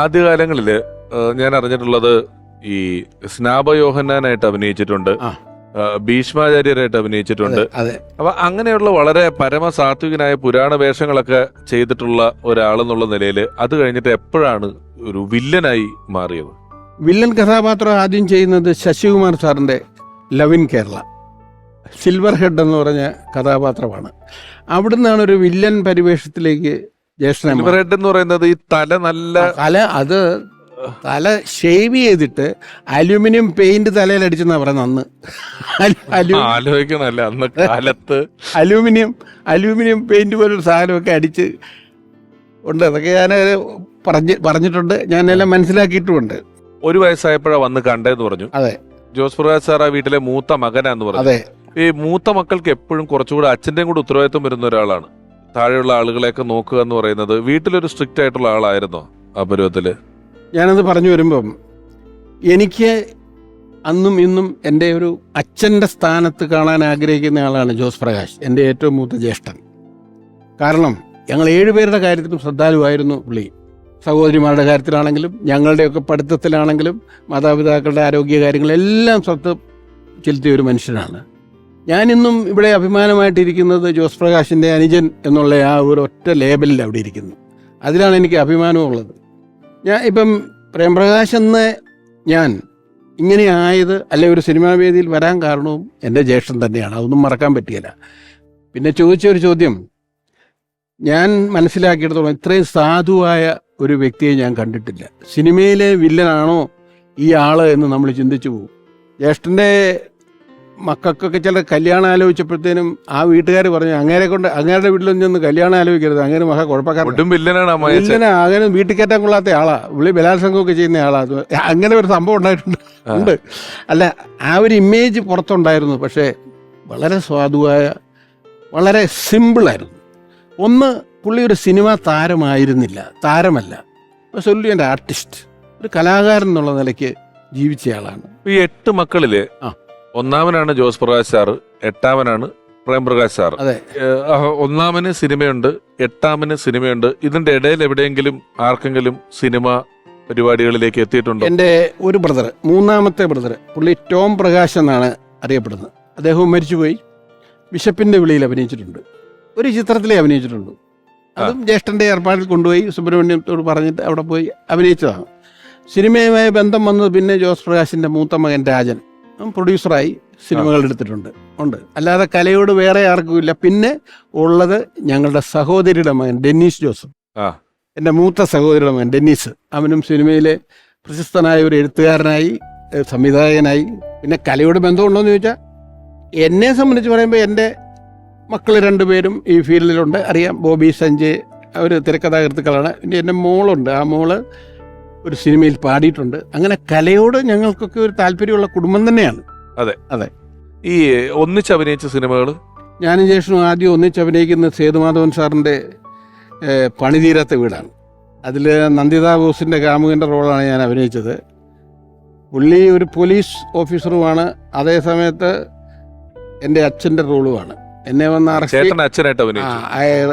ആദ്യകാലങ്ങളിൽ ഞാൻ അറിഞ്ഞിട്ടുള്ളത് ഈ സ്നാപയോഹന്നാനായിട്ട് അഭിനയിച്ചിട്ടുണ്ട്. ഭീഷ്മാചാര്യരായിട്ട് അഭിനയിച്ചിട്ടുണ്ട്. അപ്പൊ അങ്ങനെയുള്ള വളരെ പരമസാത്വികനായ പുരാണ വേഷങ്ങളൊക്കെ ചെയ്തിട്ടുള്ള ഒരാളെന്നുള്ള നിലയിൽ അത് കഴിഞ്ഞിട്ട് എപ്പോഴാണ് ഒരു വില്ലനായി മാറിയത്? വില്ലൻ കഥാപാത്രം ആദ്യം ചെയ്യുന്നത് ശശികുമാർ സാറിന്റെ ലവിൻ കേരള. സിൽവർ ഹെഡ് എന്ന് പറഞ്ഞ കഥാപാത്രമാണ്. അവിടുന്നാണ് ഒരു വില്ലൻ പരിവേഷത്തിലേക്ക് സിൽവർ എന്ന് പറയുന്നത് ഈ തല നല്ല തല അത് തല ഷേവ് ചെയ്തിട്ട് അലുമിനിയം പെയിന്റ് തലയിൽ അടിച്ചെന്നാ പറയുന്നത് അന്ന്. ആലോചിക്കണല്ലേ അന്ന് കാലത്ത്. അലൂമിനിയം അലൂമിനിയം പെയിന്റ് പോലൊരു സാധനമൊക്കെ അടിച്ച് ഉണ്ട്. അതൊക്കെ ഞാൻ പറഞ്ഞ് പറഞ്ഞിട്ടുണ്ട്. ഞാൻ എല്ലാം മനസ്സിലാക്കിയിട്ടുമുണ്ട്. ഒരു വയസ്സായപ്പോഴാ വന്ന് കണ്ടേന്ന് പറഞ്ഞു. അതെ. ജോസ് പ്രകാശ് സാർ ആ വീട്ടിലെ മൂത്ത മകനാന്ന് പറഞ്ഞു. അതെ. ഈ മൂത്ത മക്കൾക്ക് എപ്പോഴും കുറച്ചുകൂടെ അച്ഛന്റെയും കൂടെ ഉത്തരവാദിത്വം വരുന്ന ഒരാളാണ്. താഴെയുള്ള ആളുകളെയൊക്കെ നോക്കുക എന്ന് പറയുന്നത് വീട്ടിലൊരു സ്ട്രിക്റ്റ് ആയിട്ടുള്ള ആളായിരുന്നോ ആ പരുവത്തിൽ? ഞാനത് പറഞ്ഞു വരുമ്പം എനിക്ക് അന്നും ഇന്നും എന്റെ ഒരു അച്ഛന്റെ സ്ഥാനത്ത് കാണാൻ ആഗ്രഹിക്കുന്ന ആളാണ് ജോസ് പ്രകാശ് എന്റെ ഏറ്റവും മൂത്ത ജ്യേഷ്ഠൻ. കാരണം ഞങ്ങൾ ഏഴുപേരുടെ കാര്യത്തിലും ശ്രദ്ധാലുവായിരുന്നു പുള്ളി. സഹോദരിമാരുടെ കാര്യത്തിലാണെങ്കിലും ഞങ്ങളുടെയൊക്കെ പഠിത്തത്തിലാണെങ്കിലും മാതാപിതാക്കളുടെ ആരോഗ്യ കാര്യങ്ങളെല്ലാം ശ്രദ്ധ ചെലുത്തിയ ഒരു മനുഷ്യനാണ്. ഞാനിന്നും ഇവിടെ അഭിമാനമായിട്ടിരിക്കുന്നത് ജോസ് പ്രകാശിന്റെ അനുജൻ എന്നുള്ള ആ ഒരു ഒറ്റ ലേബലിൽ അവിടെ ഇരിക്കുന്നു. അതിലാണ് എനിക്ക് അഭിമാനമുള്ളത്. ഞാൻ ഇപ്പം പ്രേംപ്രകാശ് എന്ന ഞാൻ ഇങ്ങനെ ആയത് അല്ലെ ഒരു സിനിമാ വേദിയിൽ വരാൻ കാരണവും എന്റെ ജ്യേഷ്ഠൻ തന്നെയാണ്. അതൊന്നും മറക്കാൻ പറ്റിയില്ല. പിന്നെ ചോദിച്ച ഒരു ചോദ്യം. ഞാൻ മനസ്സിലാക്കിയിടത്തോളം ഇത്രയും സാധുവായ ഒരു വ്യക്തിയെ ഞാൻ കണ്ടിട്ടില്ല. സിനിമയിലെ വില്ലനാണോ ഈ ആൾ എന്ന് നമ്മൾ ചിന്തിച്ചു പോകും. ജ്യേഷ്ഠന്റെ മക്കൾക്കൊക്കെ ചില കല്യാണം ആലോചിച്ചപ്പോഴത്തേനും ആ വീട്ടുകാർ പറഞ്ഞു അങ്ങേരെ കൊണ്ട് അങ്ങേരുടെ വീട്ടിലൊന്നും ചെന്ന് കല്യാണം ആലോചിക്കരുത്. അങ്ങനെ മഹാ കുഴപ്പക്കാരനാണ് അങ്ങനെ വീട്ടിൽ കയറ്റാൻ കൊള്ളാത്ത ആളാ. പുള്ളി ബലാത്സംഗമൊക്കെ ചെയ്യുന്ന ആളാ. അങ്ങനെ ഒരു സംഭവം ഉണ്ടായിട്ടുണ്ട്. ഉണ്ട്. അല്ല ആ ഒരു ഇമേജ് പുറത്തുണ്ടായിരുന്നു. പക്ഷേ വളരെ സ്വാദുവായ വളരെ സിമ്പിളായിരുന്നു ഒന്ന് പുള്ളി ഒരു സിനിമ താരമായിരുന്നില്ല. താരമല്ല. സൊല്ലിയന്റെ ആർട്ടിസ്റ്റ് ഒരു കലാകാരൻ എന്നുള്ള നിലയ്ക്ക് ജീവിച്ചയാളാണ് ഈ എട്ട് മക്കളിൽ ആ. ഒന്നാമനാണ് ജോസ് പ്രകാശ് സാറ് എട്ടാമനാണ് പ്രേംപ്രകാശ് സാർ. അതെ. ഒന്നാമന് സിനിമയുണ്ട് എട്ടാമന് സിനിമയുണ്ട്. ഇതിന്റെ ഇടയിൽ എവിടെയെങ്കിലും ആർക്കെങ്കിലും സിനിമ പരിപാടികളിലേക്ക് എത്തിയിട്ടുണ്ട്? എന്റെ ഒരു ബ്രദർ മൂന്നാമത്തെ ബ്രദർ പുള്ളി ടോം പ്രകാശ് എന്നാണ് അറിയപ്പെടുന്നത്. അദ്ദേഹവും മരിച്ചുപോയി. ബിഷപ്പിന്റെ വിളിയിൽ അഭിനയിച്ചിട്ടുണ്ട്. ഒരു ചിത്രത്തിലേ അഭിനയിച്ചിട്ടുള്ളൂ. അതും ജ്യേഷ്ഠന്റെ ഏർപ്പാടിൽ കൊണ്ടുപോയി സുബ്രഹ്മണ്യത്തോട് പറഞ്ഞിട്ട് അവിടെ പോയി അഭിനയിച്ചതാണ്. സിനിമയുമായി ബന്ധം വന്നത് പിന്നെ ജോസ് പ്രകാശിന്റെ മൂത്ത മകൻ രാജൻ. പ്രൊഡ്യൂസറായി സിനിമകൾ എടുത്തിട്ടുണ്ട്. ഉണ്ട്. അല്ലാതെ കലയോട് വേറെ ആർക്കും ഇല്ല. പിന്നെ ഉള്ളത് ഞങ്ങളുടെ സഹോദരിയുടെ മകൻ ഡെന്നീസ് ജോസഫ്. ആ. എന്റെ മൂത്ത സഹോദരിയുടെ മകൻ ഡെന്നീസ്. അവനും സിനിമയിലെ പ്രശസ്തനായ ഒരു എഴുത്തുകാരനായി സംവിധായകനായി. പിന്നെ കലയോട് ബന്ധമുണ്ടോ എന്ന് ചോദിച്ചാൽ എന്നെ സംബന്ധിച്ച് പറയുമ്പോൾ എന്റെ മക്കൾ രണ്ടുപേരും ഈ ഫീൽഡിലുണ്ട്. അറിയാം ബോബി സഞ്ജയ് അവർ തിരക്കഥാകൃത്തുക്കളാണ്. പിന്നെ എന്റെ മോളുണ്ട്. ആ മോൾ ഒരു സിനിമയിൽ പാടിയിട്ടുണ്ട്. അങ്ങനെ കലയോട് ഞങ്ങൾക്കൊക്കെ ഒരു താല്പര്യമുള്ള കുടുംബം തന്നെയാണ്. അതെ. അതെ. ഈ ഒന്നിച്ച് അഭിനയിച്ച സിനിമകൾ ഞാനും ജേഷനും ആദ്യം ഒന്നിച്ച് അഭിനയിക്കുന്ന സേതുമാധവൻ സാറിന്റെ പണിതീരാത്ത വീടാണ്. അതിൽ നന്ദിത ബോസിന്റെ കാമുകന്റെ റോളാണ് ഞാൻ അഭിനയിച്ചത്. പുള്ളി ഒരു പോലീസ് ഓഫീസറുമാണ്. അതേ സമയത്ത് എന്റെ അച്ഛന്റെ റോളുമാണ്. എന്നെ വന്ന് അറസ്റ്റ്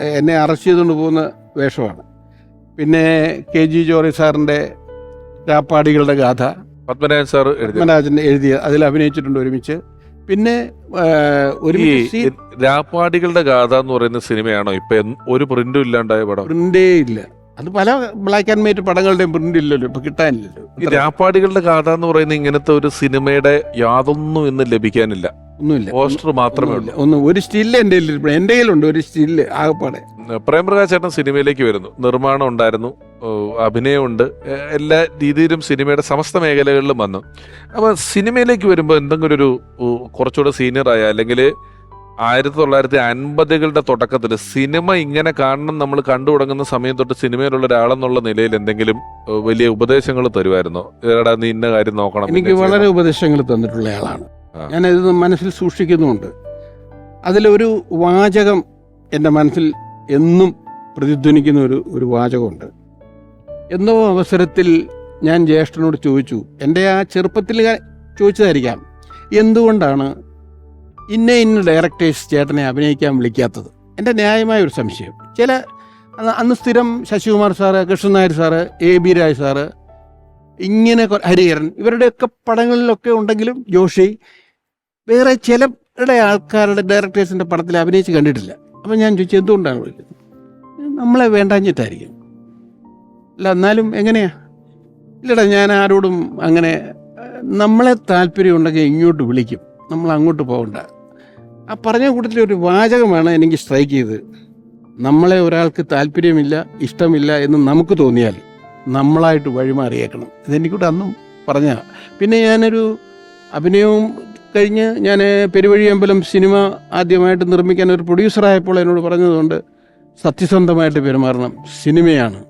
എന്നെ അറസ്റ്റ് ചെയ്തുകൊണ്ട് പോകുന്ന വേഷമാണ്. പിന്നെ കെ ജി ജോറി സാറിന്റെ രാപ്പാടികളുടെ ഗാഥ. പത്മനാഭൻ സാർ എഴുതി പത്മരാജൻ എഴുതിയ അതിൽ അഭിനയിച്ചിട്ടുണ്ട് ഒരുമിച്ച്. പിന്നെ ഒരു രാപ്പാടികളുടെ ഗാഥ എന്ന് പറയുന്ന സിനിമയാണോ? ഇപ്പൊ ഒരു പ്രിന്റും ഇല്ലാണ്ടായ പടം. പ്രിന്റേ ഇല്ല. അത് പല ബ്ലാക്ക് ആൻഡ് വൈറ്റ് പടങ്ങളുടെയും പ്രിന്റ് ഇല്ലല്ലോ. ഇപ്പൊ കിട്ടാനില്ലല്ലോ. ഈ രാപ്പാടികളുടെ ഗാഥ എന്ന് പറയുന്ന ഇങ്ങനത്തെ ഒരു സിനിമയുടെ യാതൊന്നും ഇന്ന് ലഭിക്കാനില്ല. ഒന്നുമില്ല. പോസ്റ്റർ മാത്രമേ ഉള്ളൂ. ഒന്നും ഒരു സ്റ്റില്ല് എന്റെ കയ്യിൽ എന്റെ കയ്യിലുണ്ട് ഒരു സ്റ്റില്ല് ആകപ്പാടെ. പ്രേംപ്രകാശ് ചേട്ടൻ സിനിമയിലേക്ക് വരുന്നു. നിർമ്മാണം ഉണ്ടായിരുന്നു. അഭിനയമുണ്ട്. എല്ലാ രീതിയിലും സിനിമയുടെ സമസ്ത മേഖലകളിലും വന്നു. അപ്പോൾ സിനിമയിലേക്ക് വരുമ്പോൾ എന്തെങ്കിലും ഒരു കുറച്ചുകൂടെ സീനിയർ ആയ അല്ലെങ്കിൽ ആയിരത്തി തൊള്ളായിരത്തി അൻപതുകളുടെ തുടക്കത്തിൽ സിനിമ ഇങ്ങനെ കാണണം നമ്മൾ കണ്ടു തുടങ്ങുന്ന സമയം തൊട്ട് സിനിമയിലുള്ള ഒരാളെന്നുള്ള നിലയിൽ എന്തെങ്കിലും വലിയ ഉപദേശങ്ങൾ തരുമായിരുന്നോ? എടാ നീ ഇന്ന കാര്യം നോക്കണം എനിക്ക് വളരെ ഉപദേശങ്ങൾ തന്നിട്ടുള്ള ആളാണ്. ഞാനത് മനസ്സിൽ സൂക്ഷിക്കുന്നുമുണ്ട്. അതിലൊരു വാചകം എന്റെ മനസ്സിൽ എന്നും പ്രതിധ്വനിക്കുന്ന ഒരു ഒരു വാചകമുണ്ട്. എന്നോ അവസരത്തിൽ ഞാൻ ജ്യേഷ്ഠനോട് ചോദിച്ചു എന്റെ ആ ചെറുപ്പത്തിൽ ചോദിച്ചതായിരിക്കാം എന്തുകൊണ്ടാണ് ഇന്ന ഇന്ന ഡയറക്ടേഴ്സ് ചേട്ടനെ അഭിനയിക്കാൻ വിളിക്കാത്തത്? എന്റെ ന്യായമായ ഒരു സംശയം. ചില അന്ന് സ്ഥിരം Sasikumar sir Krishnan Nair sir A B Raj sir ഇങ്ങനെ ഹരിഹരൻ ഇവരുടെയൊക്കെ പടങ്ങളിലൊക്കെ ഉണ്ടെങ്കിലും ജോഷി വേറെ ചിലരുടെ ആൾക്കാരുടെ ഡയറക്ടേഴ്സിന്റെ പടത്തിൽ അഭിനയിച്ച് കണ്ടിട്ടില്ല. അപ്പം ഞാൻ ചോദിച്ചു എന്തുകൊണ്ടാണ് വിളിക്കുന്നത്? നമ്മളെ വേണ്ടാഞ്ഞിട്ടായിരിക്കും. അല്ല എന്നാലും എങ്ങനെയാ? ഇല്ലടാ ഞാൻ ആരോടും അങ്ങനെ നമ്മളെ താല്പര്യം ഉണ്ടെങ്കിൽ ഇങ്ങോട്ട് വിളിക്കും. നമ്മൾ അങ്ങോട്ട് പോകണ്ട. ആ പറഞ്ഞ കൂട്ടത്തിൽ ഒരു വാചകമാണ് എനിക്ക് സ്ട്രൈക്ക് ചെയ്തത് നമ്മളെ ഒരാൾക്ക് താല്പര്യമില്ല ഇഷ്ടമില്ല എന്ന് നമുക്ക് തോന്നിയാൽ നമ്മളായിട്ട് വഴിമാറിയേക്കണം. ഇതെനിക്കൂടെ അന്നും പറഞ്ഞ പിന്നെ ഞാനൊരു അഭിനയവും കഴിഞ്ഞ് ഞാൻ പെരുവഴി അമ്പലം സിനിമ ആദ്യമായിട്ട് നിർമ്മിക്കാൻ ഒരു പ്രൊഡ്യൂസറായപ്പോൾ എന്നോട് പറഞ്ഞതുകൊണ്ട് സത്യസന്ധമായിട്ട് പെരുമാറണം. സിനിമയാണ്.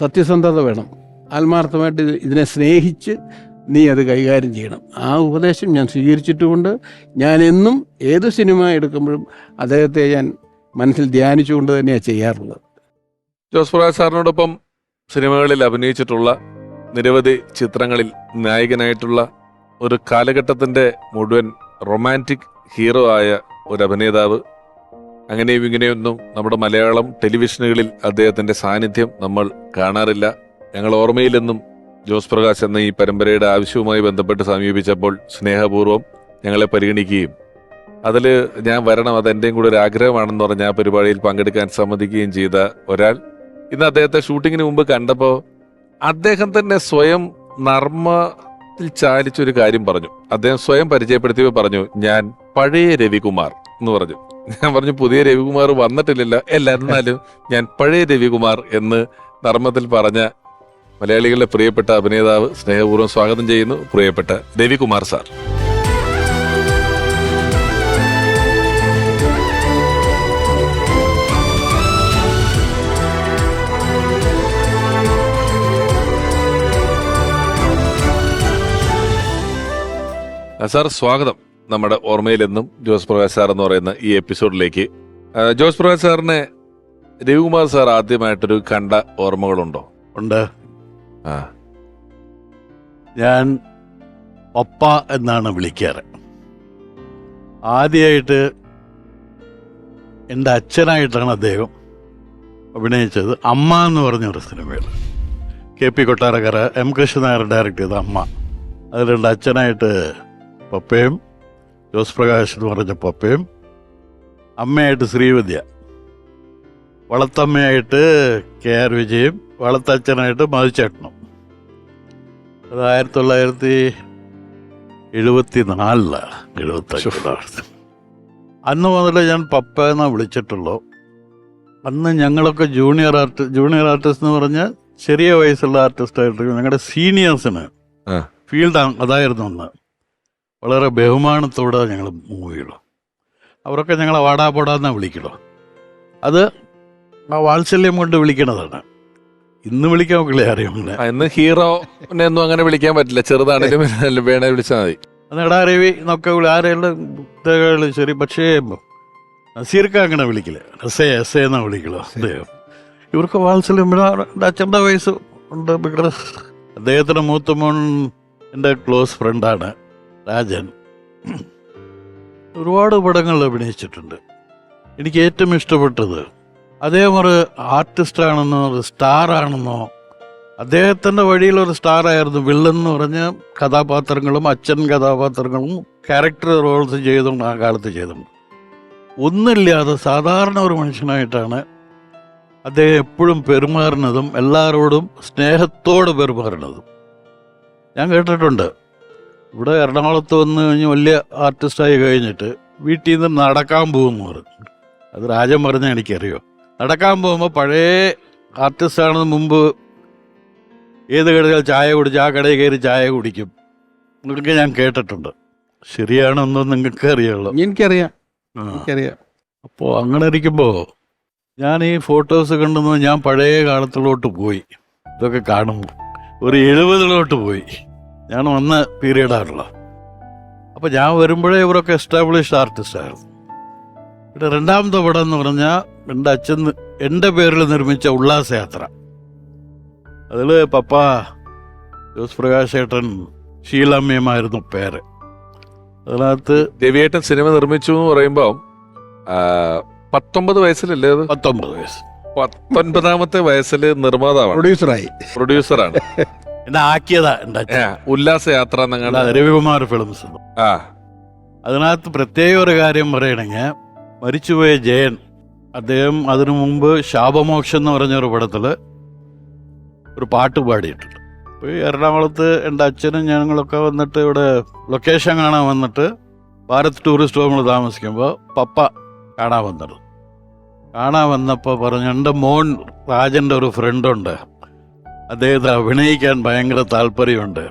സത്യസന്ധത വേണം. ആത്മാർത്ഥമായിട്ട് ഇതിനെ സ്നേഹിച്ച് നീ അത് കൈകാര്യം ചെയ്യണം. ആ ഉപദേശം ഞാൻ സ്വീകരിച്ചിട്ടുമുണ്ട്. ഞാൻ എന്നും ഏത് സിനിമ എടുക്കുമ്പോഴും അദ്ദേഹത്തെ ഞാൻ മനസ്സിൽ ധ്യാനിച്ചുകൊണ്ട് തന്നെയാണ് ചെയ്യാറുള്ളത്. ജോസ് പ്രകാശ് സാറിനോടൊപ്പം സിനിമകളിൽ അഭിനയിച്ചിട്ടുള്ള നിരവധി ചിത്രങ്ങളിൽ നായകനായിട്ടുള്ള ഒരു കാലഘട്ടത്തിന്റെ മുഴുവൻ റൊമാന്റിക് ഹീറോ ആയ ഒരു അഭിനേതാവ്. അങ്ങനെയും ഇങ്ങനെയൊന്നും നമ്മുടെ മലയാളം ടെലിവിഷനുകളിൽ അദ്ദേഹത്തിന്റെ സാന്നിധ്യം നമ്മൾ കാണാറില്ല. ഞങ്ങൾ ഓർമ്മയിലെന്നും ജോസ് പ്രകാശ് എന്ന ഈ പരമ്പരയുടെ ആവശ്യവുമായി ബന്ധപ്പെട്ട് സമീപിച്ചപ്പോൾ സ്നേഹപൂർവം ഞങ്ങളെ പരിഗണിക്കുകയും അതിൽ ഞാൻ വരണം അത് എന്റെയും കൂടെ ഒരു ആഗ്രഹമാണെന്ന് പറഞ്ഞ ആ പരിപാടിയിൽ പങ്കെടുക്കാൻ സമ്മതിക്കുകയും ചെയ്ത ഒരാൾ. ഇന്ന് അദ്ദേഹത്തെ ഷൂട്ടിങ്ങിന് മുമ്പ് കണ്ടപ്പോൾ അദ്ദേഹം തന്നെ സ്വയം നർമ്മത്തിൽ ചാലിച്ചൊരു കാര്യം പറഞ്ഞു. അദ്ദേഹം സ്വയം പരിചയപ്പെടുത്തിയപ്പോൾ പറഞ്ഞു ഞാൻ പഴയ രവികുമാർ എന്ന് പറഞ്ഞു. ഞാൻ പറഞ്ഞു പുതിയ രവികുമാർ വന്നിട്ടില്ലല്ലോ. അല്ല എന്നാലും ഞാൻ പഴയ രവികുമാർ എന്ന് നർമ്മത്തിൽ പറഞ്ഞ മലയാളികളുടെ പ്രിയപ്പെട്ട അഭിനേതാവ് സ്നേഹപൂർവം സ്വാഗതം ചെയ്യുന്നു പ്രിയപ്പെട്ട രവികുമാർ സാർ. സാർ സ്വാഗതം. നമ്മുടെ ഓർമ്മയിലെന്നും ജോസ് പ്രകാശ് സാർ എന്ന് പറയുന്ന ഈ എപ്പിസോഡിലേക്ക്. ജോസ് പ്രകാശ് സാറിനെ രവികുമാർ സാർ ആദ്യമായിട്ടൊരു കണ്ട ഓർമ്മകളുണ്ടോ? ഉണ്ട്. ആ. ഞാൻ പപ്പ എന്നാണ് വിളിക്കാറ്. ആദ്യമായിട്ട് എന്റെ അച്ഛനായിട്ടാണ് അദ്ദേഹം അഭിനയിച്ചത് അമ്മ എന്ന് പറഞ്ഞ ഒരു സിനിമയിൽ K P Kottarakkara M Krishnan Nair direct ചെയ്ത അമ്മ. അതിലുണ്ട് അച്ഛനായിട്ട് പപ്പയും ജോസ് പ്രകാശ് എന്ന് പറഞ്ഞ പപ്പയും അമ്മയായിട്ട് ശ്രീവിദ്യ. വളത്തമ്മയായിട്ട് കെ ആർ വിജയും വളത്തച്ഛനായിട്ട് മധുചേട്ടനും. അത് ആയിരത്തി തൊള്ളായിരത്തി എഴുപത്തി നാലിലാണ് എഴുപത്തഞ്ചിലാണ് അന്ന് മുതൽ ഞാൻ പപ്പ എന്നാ വിളിച്ചിട്ടുള്ളൂ. അന്ന് ഞങ്ങളൊക്കെ ജൂനിയർ ആർട്ടിസ്റ്റ് ജൂനിയർ ആർട്ടിസ്റ്റ് എന്ന് പറഞ്ഞാൽ ചെറിയ വയസ്സുള്ള ആർട്ടിസ്റ്റായിട്ട് ഞങ്ങളുടെ സീനിയേഴ്സിന്. ഫീൽഡ് അതായിരുന്നു അന്ന്. വളരെ ബഹുമാനത്തോടെ ഞങ്ങൾ മൂവ് ചെയ്യുള്ളൂ അവരൊക്കെ ഞങ്ങളെ വാടാ പോടാന്നാ വിളിക്കുള്ളൂ അത് ആ വാത്സല്യം കൊണ്ട് വിളിക്കണതാണ്. ഇന്ന് വിളിക്കാൻ നോക്കില്ലേ അറിയാം ഇന്ന് ഹീറോനെ ഒന്നും അങ്ങനെ വിളിക്കാൻ പറ്റില്ല. ചെറുതാണെങ്കിലും വേണേ വിളിച്ചാൽ മതി. എടാ രവി എന്നൊക്കെ വിളി ആരെയുള്ള ശരി പക്ഷേ നസീർക്ക് അങ്ങനെ വിളിക്കില്ല എസ് എ എസ് എന്നാ വിളിക്കണോ? അദ്ദേഹം ഇവർക്ക് വാത്സല്യം അച്ഛന്റെ വയസ്സ് ഉണ്ട്. അദ്ദേഹത്തിന്റെ അദ്ദേഹത്തിന്റെ മൂത്ത മോൻ എന്റെ ക്ലോസ് ഫ്രണ്ടാണ് രാജൻ ഒരുപാട് പടങ്ങളിൽ അഭിനയിച്ചിട്ടുണ്ട്. എനിക്ക് ഏറ്റവും ഇഷ്ടപ്പെട്ടത് അദ്ദേഹം ഒരു ആർട്ടിസ്റ്റ് ആണെന്നോ ഒരു സ്റ്റാർ ആണെന്നോ അദ്ദേഹത്തിന്റെ വഴിയിലൊരു സ്റ്റാറായിരുന്നു വില്ലൻ എന്ന് പറഞ്ഞ കഥാപാത്രങ്ങളും അച്ഛൻ കഥാപാത്രങ്ങളും ക്യാരക്ടർ റോൾസ് ചെയ്തുകൊണ്ട് ആ കാലത്ത് ചെയ്തിട്ടുണ്ട് ഒന്നില്ലാതെ സാധാരണ ഒരു മനുഷ്യനായിട്ടാണ് അദ്ദേഹം എപ്പോഴും പെരുമാറുന്നതും എല്ലാവരോടും സ്നേഹത്തോടെ പെരുമാറുന്നതും. ഞാൻ കേട്ടിട്ടുണ്ട് ഇവിടെ എറണാകുളത്ത് വന്ന് കഴിഞ്ഞ് വലിയ ആർട്ടിസ്റ്റായി കഴിഞ്ഞിട്ട് വീട്ടിൽ നിന്ന് നടക്കാൻ പോകുമെന്ന് പറഞ്ഞു അത് രാജൻ പറഞ്ഞാൽ എനിക്കറിയോ. നടക്കാൻ പോകുമ്പോൾ പഴയ ആർട്ടിസ്റ്റാണെന്ന് മുമ്പ് ഏത് കടയിൽ ചായ കുടിച്ച് ആ കടയിൽ കയറി ചായ കുടിക്കും. എന്നൊക്കെ ഞാൻ കേട്ടിട്ടുണ്ട്. ശരിയാണെന്നോ നിങ്ങൾക്ക് അറിയാമല്ലോ എനിക്കറിയാം. എനിക്കറിയാം. അപ്പോൾ അങ്ങനെ ഇരിക്കുമ്പോൾ ഞാൻ ഈ ഫോട്ടോസ് കണ്ടെന്ന് ഞാൻ പഴയ കാലത്തിലോട്ട് പോയി. ഇതൊക്കെ കാണുമ്പോൾ ഒരു എഴുപതിലോട്ട് പോയി. ഞാൻ വന്ന പീരീഡാണല്ലോ അപ്പോൾ ഞാൻ വരുമ്പോഴേ ഇവരൊക്കെ എസ്റ്റാബ്ലിഷ് ആർട്ടിസ്റ്റ് ആയിരുന്നു. പിന്നെ രണ്ടാമത്തെ പടം എന്ന് പറഞ്ഞാൽ എന്റെ അച്ഛൻ എന്റെ പേരിൽ നിർമ്മിച്ച ഉല്ലാസയാത്ര അതിൽ പപ്പ ജോസ് പ്രകാശ് ഏട്ടൻ ഷീലമ്മയുമായിരുന്നു പേര്. അതിനകത്ത് രവിയേട്ടൻ സിനിമ നിർമ്മിച്ചു എന്ന് പറയുമ്പോൾ പത്തൊമ്പത് വയസ്സിലല്ലേ അത്? പത്തൊമ്പത് വയസ്സ്. പത്തൊൻപതാമത്തെ വയസ്സിൽ നിർമ്മാതാവാണ്. പ്രൊഡ്യൂസറായി പ്രൊഡ്യൂസറാണ് എന്നെ ആക്കിയതാ ഉല്ലാസയാത്ര എന്നങ്ങാണ്ട് രവികുമാർ ഫിലിംസ്. ആ. അതിനകത്ത് പ്രത്യേക ഒരു കാര്യം പറയണെങ്കിൽ മരിച്ചുപോയ ജയൻ അദ്ദേഹം അതിനു മുമ്പ് ശാപമോക്ഷം എന്ന് പറഞ്ഞൊരു പടത്തിൽ ഒരു പാട്ട് പാടിയിട്ടുണ്ട്. അപ്പോൾ ഈ എറണാകുളത്ത് എന്റെ അച്ഛനും ഞങ്ങളൊക്കെ വന്നിട്ട് ഇവിടെ ലൊക്കേഷൻ കാണാൻ വന്നിട്ട് ഭാരത് ടൂറിസ്റ്റ് ഹോമിൽ താമസിക്കുമ്പോൾ പപ്പ കാണാൻ വന്നത്. കാണാൻ വന്നപ്പോൾ പറഞ്ഞു എന്റെ മോൻ രാജന്റെ ഒരു ഫ്രണ്ടുണ്ട് അദ്ദേഹത്തെ അഭിനയിക്കാൻ ഭയങ്കര താല്പര്യമുണ്ട്.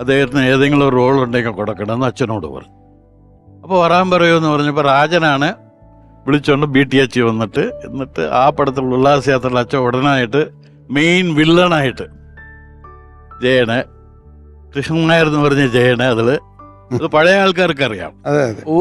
അദ്ദേഹത്തിന് ഏതെങ്കിലും ഒരു റോൾ ഉണ്ടെങ്കിൽ കൊടുക്കണമെന്ന് അച്ഛനോട് പറഞ്ഞു. അപ്പോൾ വരാൻ പറയുമെന്ന് പറഞ്ഞപ്പോൾ രാജനാണ് വിളിച്ചുകൊണ്ട് ബി ടി എച്ച് വന്നിട്ട് എന്നിട്ട് ആ പടത്തിൽ ഉല്ലാസയാത്രയിൽ അച്ഛൻ ഉടനായിട്ട് മെയിൻ വില്ലണായിട്ട് ജയന് കൃഷ്ണൻ നായർ എന്ന് പറഞ്ഞ ജയനെ അതിൽ അത് പഴയ ആൾക്കാർക്ക് അറിയാം അതെ അതെ. ഓ